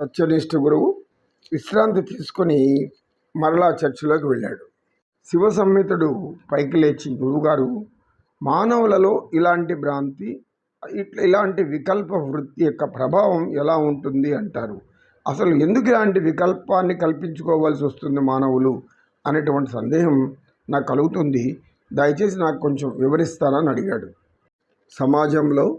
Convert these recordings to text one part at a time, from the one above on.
సత్యనిష్ఠ గురువు విశ్రాంతి తీసుకొని మరలా చర్చిలోకి వెళ్ళాడు. శివ సంహితుడు పైకి లేచి గురువుగారు మానవులలో ఇలాంటి భ్రాంతి ఇట్లా ఇలాంటి వికల్ప వృత్తి యొక్క ప్రభావం ఎలా ఉంటుంది అంటారు? అసలు ఎందుకు ఇలాంటి వికల్పాన్ని కల్పించుకోవాల్సి వస్తుంది మానవులు? అనేటువంటి సందేహం నాకు కలుగుతుంది. దయచేసి నాకు కొంచెం వివరిస్తానని అడిగాడు. సమాజంలో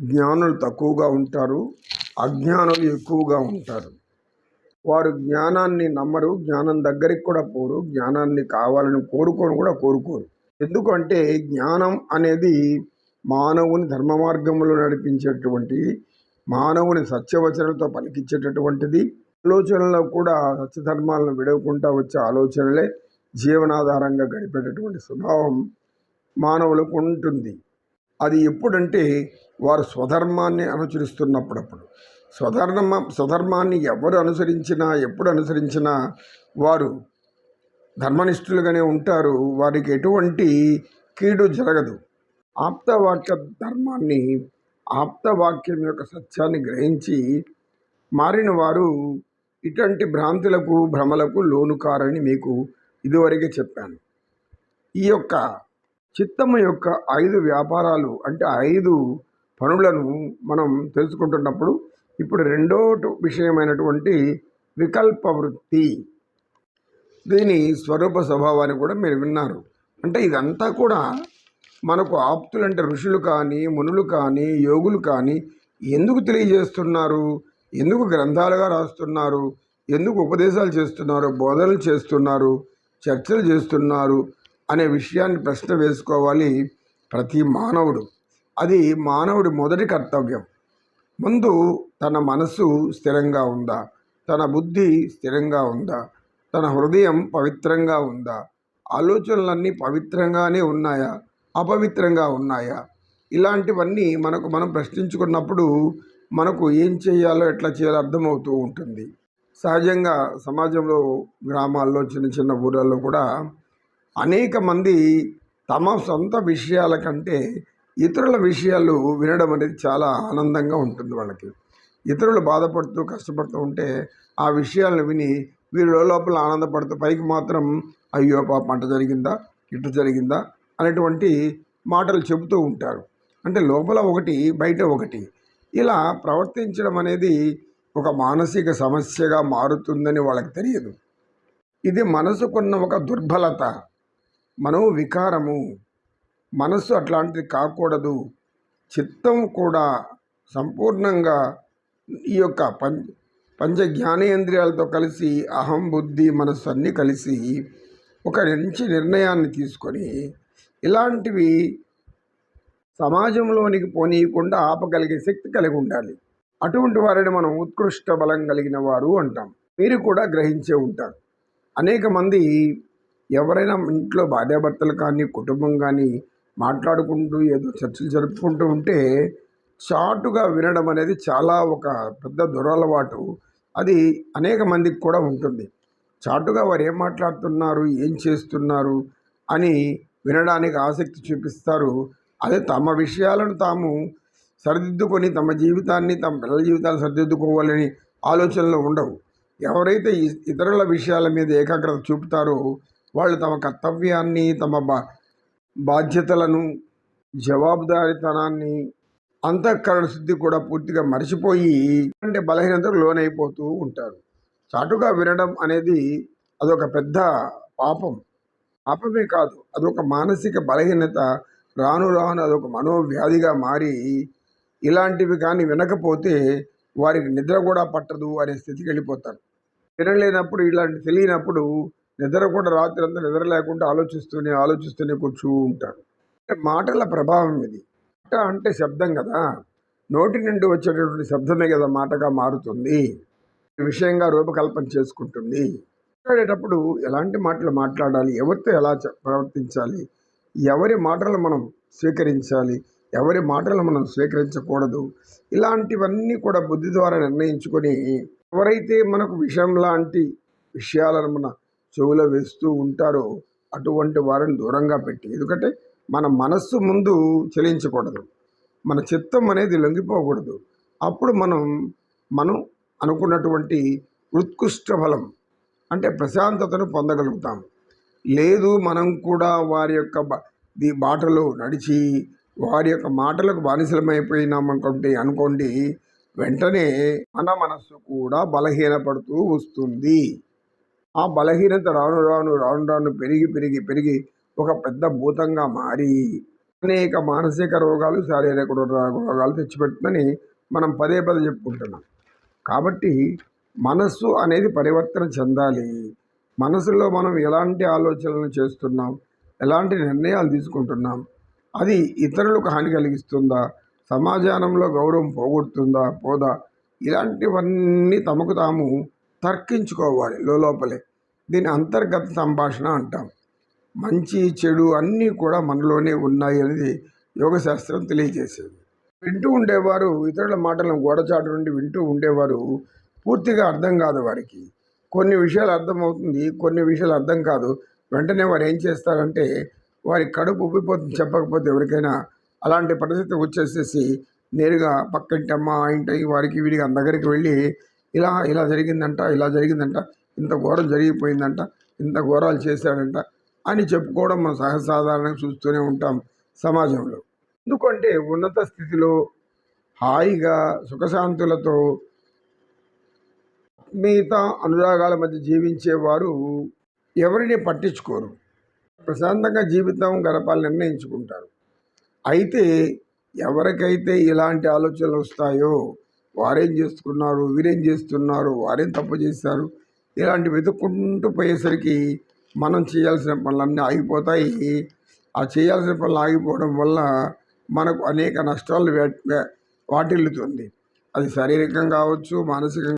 జ్ఞానులు తక్కువగా ఉంటారు. అజ్ఞానులు ఎక్కువగా ఉంటారు. వారు జ్ఞానాన్ని నమ్మరు జ్ఞానం దగ్గరికి కూడా పోరు జ్ఞానాన్ని కావాలని కోరుకొని కూడా కోరుకోరు. ఎందుకంటే జ్ఞానం అనేది మానవుని ధర్మ మార్గంలో నడిపించేటువంటి మానవుని సత్యవచనలతో పలికించేటటువంటిది ఆలోచనలో కూడా సత్యధర్మాలను విడవకుండా వచ్చే ఆలోచనలే జీవనాధారంగా గడిపేటటువంటి స్వభావం మానవులకు ఉంటుంది. అది ఎప్పుడంటే వారు స్వధర్మాన్ని అనుసరిస్తున్నప్పుడప్పుడు. స్వధర్మ స్వధర్మాన్ని ఎవరు అనుసరించినా ఎప్పుడు అనుసరించినా వారు ధర్మనిష్ఠులుగానే ఉంటారు. వారికి ఎటువంటి కీడు జరగదు. ఆప్తవాక్య ధర్మాన్ని ఆప్తవాక్యం యొక్క సత్యాన్ని గ్రహించి మారిన వారు ఇటువంటి భ్రాంతులకు భ్రమలకు లోను కారని మీకు ఇదివరకే చెప్పాను. ఈ యొక్క చిత్తము యొక్క ఐదు వ్యాపారాలు అంటే ఐదు పనులను మనం తెలుసుకుంటున్నప్పుడు ఇప్పుడు రెండో విషయమైనటువంటి వికల్ప వృత్తి. దీని స్వరూప స్వభావాన్ని కూడా మీరు విన్నారు. అంటే ఇదంతా కూడా మనకు ఆప్తులు అంటే ఋషులు కానీ మునులు కానీ యోగులు కానీ ఎందుకు తెలియజేస్తున్నారు? ఎందుకు గ్రంథాలుగా రాస్తున్నారు? ఎందుకు ఉపదేశాలు చేస్తున్నారు? బోధనలు చేస్తున్నారు? చర్చలు చేస్తున్నారు? అనే విషయాన్ని ప్రశ్న వేసుకోవాలి ప్రతి మానవుడు. అది మానవుడి మొదటి కర్తవ్యం. ముందు తన మనసు స్థిరంగా ఉందా? తన బుద్ధి స్థిరంగా ఉందా? తన హృదయం పవిత్రంగా ఉందా? ఆలోచనలన్నీ పవిత్రంగానే ఉన్నాయా? అపవిత్రంగా ఉన్నాయా? ఇలాంటివన్నీ మనకు మనం ప్రశ్నించుకున్నప్పుడు మనకు ఏం చేయాలో ఎట్లా చేయాలో అర్థమవుతూ ఉంటుంది. సహజంగా సమాజంలో గ్రామాల్లో చిన్న చిన్న ఊళ్ళల్లో కూడా అనేక మంది తమ సొంత విషయాల కంటే ఇతరుల విషయాలు వినడం అనేది చాలా ఆనందంగా ఉంటుంది వాళ్ళకి. ఇతరులు బాధపడుతూ కష్టపడుతూ ఉంటే ఆ విషయాలను విని వీరు లోపల ఆనందపడుతూ పైకి మాత్రం అయ్యో పాప పంట జరిగిందా? ఇటు జరిగిందా? అనేటువంటి మాటలు చెబుతూ ఉంటారు. అంటే లోపల ఒకటి బయట ఒకటి. ఇలా ప్రవర్తించడం అనేది ఒక మానసిక సమస్యగా మారుతుందని వాళ్ళకి తెలియదు. ఇది మనసుకున్న ఒక దుర్బలత. మనో వికారము మనస్సు అట్లాంటిది కాకూడదు. చిత్తం కూడా సంపూర్ణంగా ఈ యొక్క పంచ పంచ జ్ఞానేంద్రియాలతో కలిసి అహం బుద్ధి మనస్సు అన్నీ కలిసి ఒక మంచి నిర్ణయాన్ని తీసుకొని ఇలాంటివి సమాజంలోనికి పోనీయకుండా ఆపగలిగే శక్తి కలిగి ఉండాలి. అటువంటి వారిని మనం ఉత్కృష్ట బలం కలిగిన వారు అంటాం. మీరు కూడా గ్రహించే ఉంటారు. అనేక మంది ఎవరైనా ఇంట్లో భార్యాభర్తలు కానీ కుటుంబం కానీ మాట్లాడుకుంటూ ఏదో చర్చలు జరుపుకుంటూ ఉంటే చాటుగా వినడం అనేది చాలా ఒక పెద్ద దురలవాటు. అది అనేక మందికి కూడా ఉంటుంది. చాటుగా వారు ఏం మాట్లాడుతున్నారు ఏం చేస్తున్నారు అని వినడానికి ఆసక్తి చూపిస్తారు. అదే తమ విషయాలను తాము సరిదిద్దుకొని తమ జీవితాన్ని తమ పిల్లల జీవితాన్ని సరిదిద్దుకోవాలని ఆలోచనలు ఉండవు. ఎవరైతే ఇతరుల విషయాల మీద ఏకాగ్రత చూపుతారో వాళ్ళు తమ కర్తవ్యాన్ని తమ బా బాధ్యతలను జవాబుదారితనాన్ని అంతఃకరణ శుద్ధి కూడా పూర్తిగా మర్చిపోయి అంటే బలహీనతకు లోనైపోతూ ఉంటారు. చాటుగా వినడం అనేది అదొక పెద్ద పాపం. పాపమే కాదు అదొక మానసిక బలహీనత రాను రాను అదొక మనోవ్యాధిగా మారి ఇలాంటివి కానీ వినకపోతే వారికి నిద్ర కూడా పట్టదు అనే స్థితికి వెళ్ళిపోతారు. వినలేనప్పుడు ఇలాంటి తెలియనప్పుడు నిద్ర కూడా రాత్రి అంతా నిద్ర లేకుండా ఆలోచిస్తూనే ఆలోచిస్తూనే కూర్చూ ఉంటాడు. అంటే మాటల ప్రభావం ఇది. మాట అంటే శబ్దం కదా. నోటి నుండి వచ్చేటటువంటి శబ్దమే కదా మాటగా మారుతుంది. విషయంగా రూపకల్పన చేసుకుంటుంది. మాట్లాడేటప్పుడు ఎలాంటి మాటలు మాట్లాడాలి? ఎవరితో ఎలా ప్రవర్తించాలి? ఎవరి మాటలు మనం స్వీకరించాలి? ఎవరి మాటలు మనం స్వీకరించకూడదు? ఇలాంటివన్నీ కూడా బుద్ధి ద్వారా నిర్ణయించుకొని ఎవరైతే మనకు విషయం లాంటి విషయాలను మన చెవులో వేస్తూ ఉంటారో అటువంటి వారిని దూరంగా పెట్టి. ఎందుకంటే మన మనస్సు ముందు చెలించకూడదు. మన చిత్తం అనేది లొంగిపోకూడదు. అప్పుడు మనం మనం అనుకున్నటువంటి ఉత్కృష్ట ఫలం అంటే ప్రశాంతతను పొందగలుగుతాం. లేదు మనం కూడా వారి యొక్క బ ది బాటలో నడిచి వారి యొక్క మాటలకు బానిసలమైపోయినాం అనుకోండి వెంటనే మన మనస్సు కూడా బలహీనపడుతూ వస్తుంది. ఆ బలహీనత రాను రాను రాను రాను పెరిగి పెరిగి పెరిగి ఒక పెద్ద భూతంగా మారి అనేక మానసిక రోగాలు శారీరక రోగాలు తెచ్చిపెడుతుందని మనం పదే పదే చెప్పుకుంటున్నాం. కాబట్టి మనస్సు అనేది పరివర్తన చెందాలి. మనసులో మనం ఎలాంటి ఆలోచనలు చేస్తున్నాం ఎలాంటి నిర్ణయాలు తీసుకుంటున్నాం అది ఇతరులకు హాని కలిగిస్తుందా సమాజంలో గౌరవం పోగొడుతుందా పోదా ఇలాంటివన్నీ తమకు తాము తర్కించుకోవాలి లోపలే దీని అంతర్గత సంభాషణ అంటాం. మంచి చెడు అన్నీ కూడా మనలోనే ఉన్నాయి అనేది యోగశాస్త్రం తెలియజేసేది. వింటూ ఉండేవారు ఇతరుల మాటలను గోడచాటు నుండి వింటూ ఉండేవారు పూర్తిగా అర్థం కాదు వారికి. కొన్ని విషయాలు అర్థమవుతుంది కొన్ని విషయాలు అర్థం కాదు. వెంటనే వారు ఏం చేస్తారంటే వారి కడుపు ఉబ్బిపోతుంది చెప్పకపోతే ఎవరికైనా అలాంటి పరిస్థితి వచ్చేసేసి నేరుగా పక్కింటి అమ్మ ఇంటి వారికి వీడికి అంత దగ్గరికి వెళ్ళి ఇలా ఇలా జరిగిందంట ఇలా జరిగిందంట ఇంత ఘోరం జరిగిపోయిందంట ఇంత ఘోరాలు చేశాడంట అని చెప్పుకోవడం మనం సహజసాధారణంగా చూస్తూనే ఉంటాం సమాజంలో. ఎందుకంటే ఉన్నత స్థితిలో హాయిగా సుఖశాంతులతో ఆత్మీయత అనురాగాల మధ్య జీవించేవారు ఎవరిని పట్టించుకోరు. ప్రశాంతంగా జీవితం గడపాలని నిర్ణయించుకుంటారు. అయితే ఎవరికైతే ఇలాంటి ఆలోచనలు వస్తాయో వారేం చేస్తున్నారు? వీరేం చేస్తున్నారు? వారేం తప్పు చేశారు? ఇలాంటి వెతుక్కుంటూ పోయేసరికి మనం చేయాల్సిన పనులన్నీ ఆగిపోతాయి. ఆ చేయాల్సిన పనులు ఆగిపోవడం వల్ల మనకు అనేక నష్టాలు వాటిల్లుతుంది. అది శారీరకంగా కావచ్చు మానసికంగా